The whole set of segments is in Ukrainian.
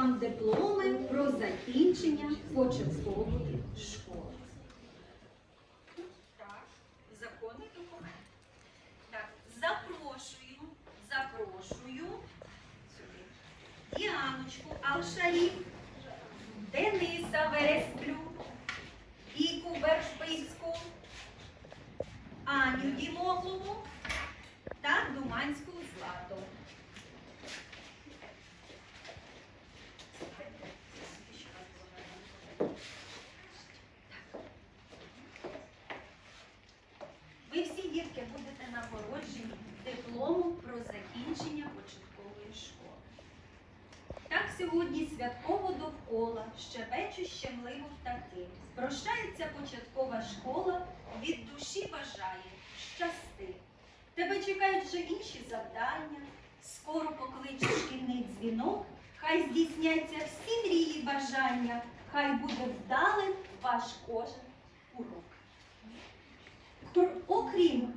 вам дипломи про закінчення початкової школи. Так, законний документ. Так, запрошую, запрошую Діаночку Алшарів, Дениса Вересплю, Іку Вершпицьку, Аню Дімоглову та Думанську Злату. Ви всі дітки будете нагороджені дипломом про закінчення початкової школи. Так сьогодні святково довкола щебечуть щемливо птахи. Прощається початкова школа, від душі бажає щасти. Тебе чекають вже інші завдання. Скоро покличе шкільний дзвінок, хай здійсняться всі мрії бажання, хай буде вдалим ваш кожен урок. Окрім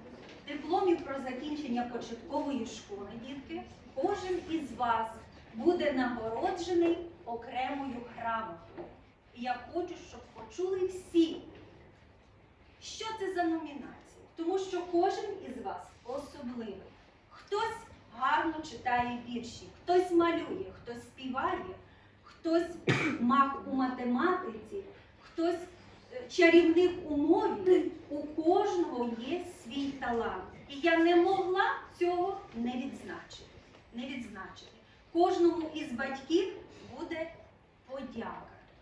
дипломів про закінчення початкової школи, дітки, кожен із вас буде нагороджений окремою грамотою. І я хочу, щоб почули всі, що це за номінації. Тому що кожен із вас особливий. Хтось гарно читає вірші, хтось малює, хтось співає, хтось маг у математиці, хтось е, чарівник у мові. У кожного є свій талант. І я не могла цього не відзначити. Не відзначити. Кожному із батьків буде подяка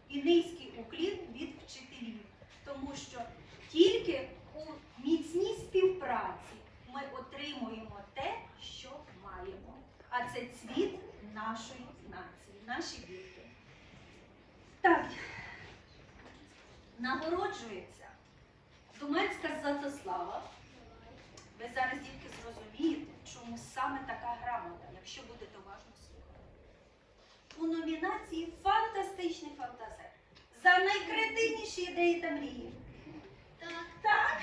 і низький уклін від вчителів, тому що тільки у міцній співпраці ми отримуємо те, що маємо. А це цвіт нашої нації, наші діти. Так, нагороджується Думанська номінації Фантастичний фантазер за найкреативніші ідеї та мрії. Так.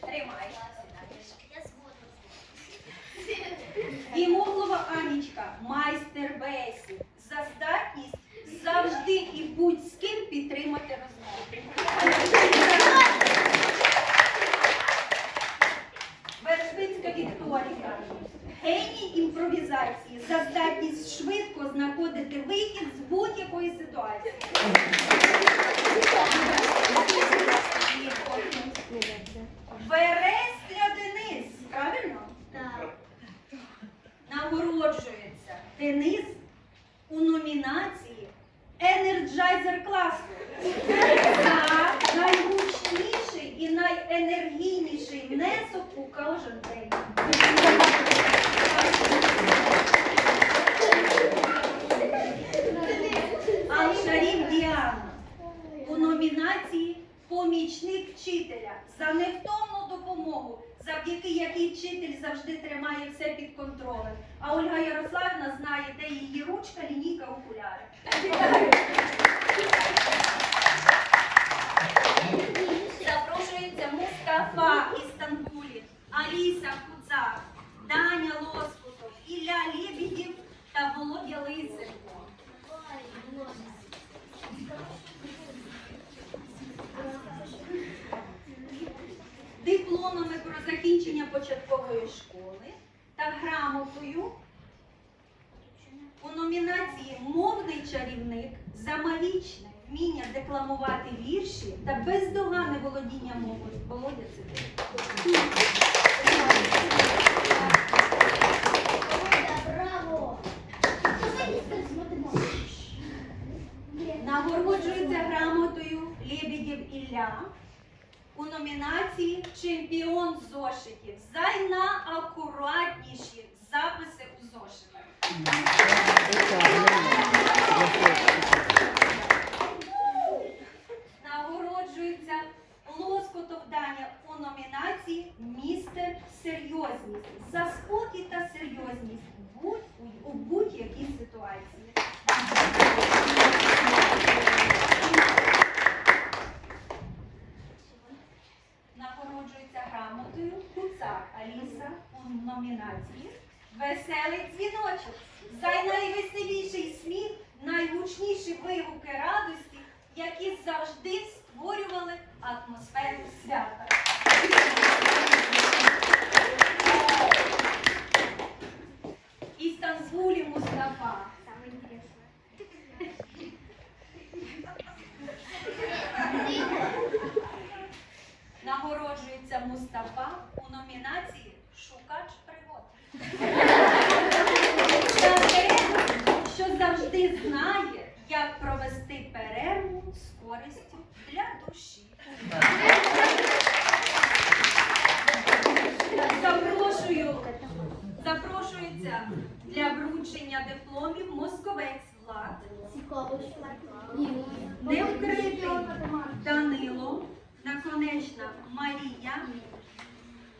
Тримай. Дімоглова Анічка, майстер бесід, за здатність завжди і будь з ким підтримати розмову. Вершбицька Вікторія, геній імпровізації, за здатність швидко знаходити вихід з будь-якої ситуації. Вересля Денис, правильно? Нагороджується Денис у номінації Енерджайзер класу за найгучніший і найенергійніший внесок у кожен день. Алшарів Діана у номінації Помічник вчителя за невтомну допомогу, завдяки якій вчитель завжди тримає все під контролем. А Ольга Ярославівна знає, де її ручка, лінійка, окуляри. Запрошується Мустафа із Аліса Куцак, Даня Лоскутов, Ілля Лебедів та Володя Лисенко. дипломами про закінчення початкової школи та грамотою у номінації Мовний чарівник за магічне вміння декламувати вірші та бездоганне володіння мовою. Володя Цибуль. Нагороджується грамотою Лебедєв Ілля у номінації Чемпіон зошитів за найакуратніші записи у зошитах. Нагороджується Лоскотов Даня у номінації Містер Серйозність за спокій та серйозність будь у- у будь-якій ситуації. Нагороджується грамотою Куцак Аліса у номінації Веселий дзвіночок за найвеселіший сміх, найгучніші вигуки радості, які завжди створювали атмосферу свята. Із Стамбулі Мустафа. Мустафа у номінації Шукач пригод. За те, що завжди знає, як провести перерву з користю для душі. Запрошую, запрошується для вручення дипломів московець Влад, невкритий Данило, наконечна Марія,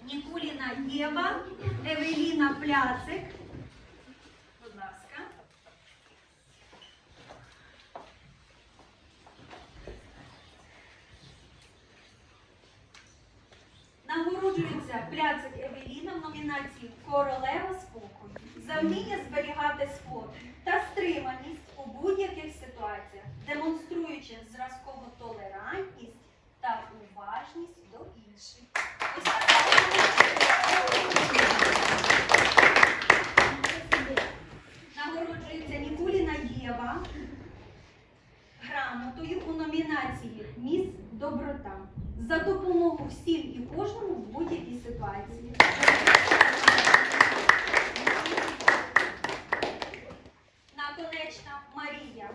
Нікуліна Єва, Евеліна Пляцик. Будь ласка. Нагороджується Пляцик Евеліна в номінації Королева спокою за вміння зберігати спокій та стриманість у будь-яких ситуаціях, демонструючи зразкову толерантність та уважність до інших. Ось така. Нагороджується Нікуліна Єва грамотою у номінації Міс Доброта за допомогу всім і кожному в будь-якій ситуації. Наконечна Марія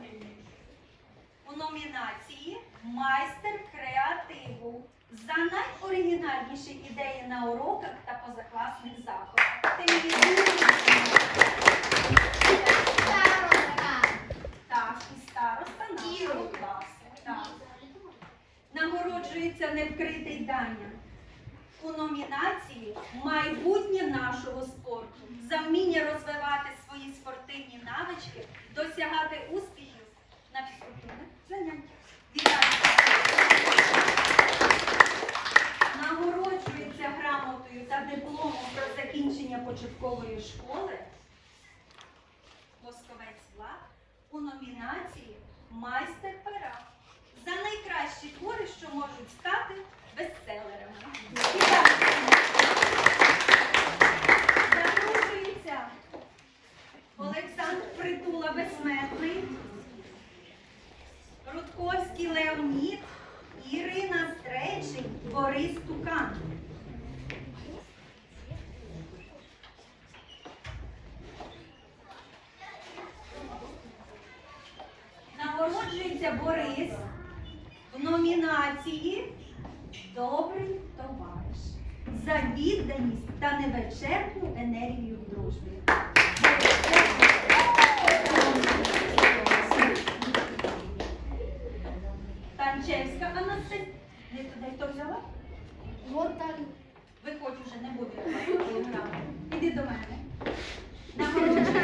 у номінації Майстер креативу за найоригінальніші ідеї на уроках та позакласних заходах. Телевізійні так, і староста нашого класу. Так. Нагороджується невкритий Даня у номінації Майбутнє нашого спорту за вміння розвивати свої спортивні навички, досягати успіхів на фізкультурних заняттях. Вітаю! Нагороджується грамотою та дипломом про закінчення початкової школи Московець Влад у номінації Майстер пера за найкращі твори, що можуть стати бестселерами. Вітаю! Запрошується Олександр Притула Безсмертний, Рудковський Леонід, Ірина Стречень, Борис Тукан. Нагороджується Борис в номінації Добрий товариш за відданість та невичерпну енергію в дружбі. Танчевська Анастасія. Не туди хто взяла? Виходь уже, не буде. Іди до мене. Нагороджується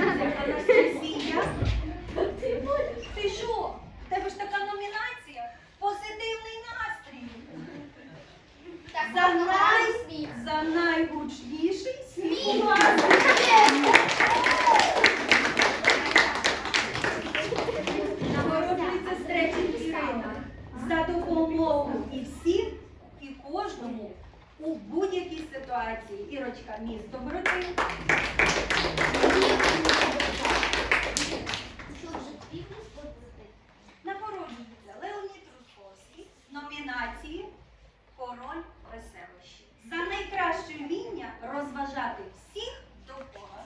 Анастасія. Ти що? В тебе ж така номінація? Позитивний настрій. За, най... За найгучніший сміх. Нагороджується Стречень Ірина за допомогу і всім, і кожному у будь-якій ситуації. Ірочка, місто Боротин. Нагороджується Леонід Рудковський в номінації Король веселощі за найкраще вміння розважати всіх довкола.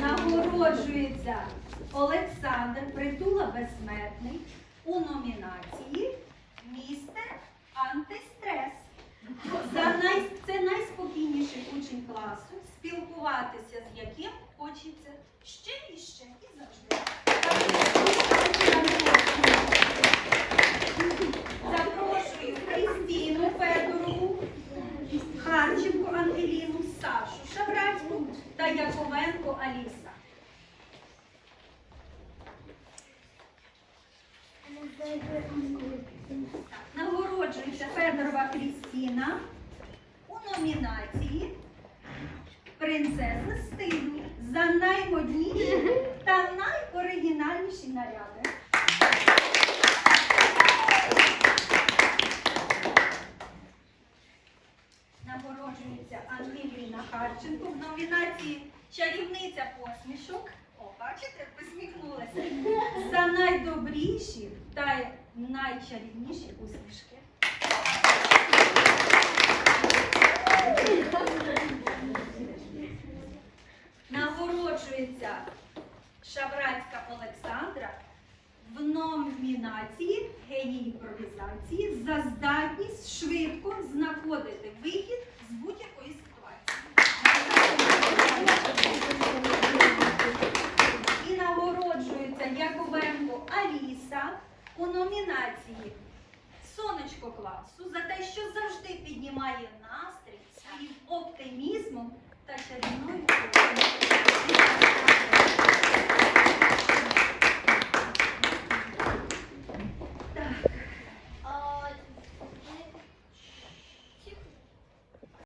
Нагороджується Олександр Притула Безсмертний у номінації Містер Антистрес. За най... Це найспокійніший учень класу, спілкуватися з яким хочеться ще і ще і завжди. Запрошую Кристину Федорову, Харченко Ангеліну, Сашу Шабрацьку та Яковенко Аліса. Так, Нагороджується Федорова Крістіна. У номінації Принцеса стилю за наймодніші та найоригінальніші наряди. Нагороджується Ангеліна Харченко в номінації Чарівниця посмішок. О, бачите, посміхнулася. За найдобріші вітає найчарівніші усмішки. Нагороджується Шабрацька Олександра в номінації геній імпровізації за здатність швидко знаходити вихід з будь-якої ситуації. І нагороджується Яковенко Аліса у номінації Сонечко класу за те, що завжди піднімає настрій своїм оптимізмом та чарівною.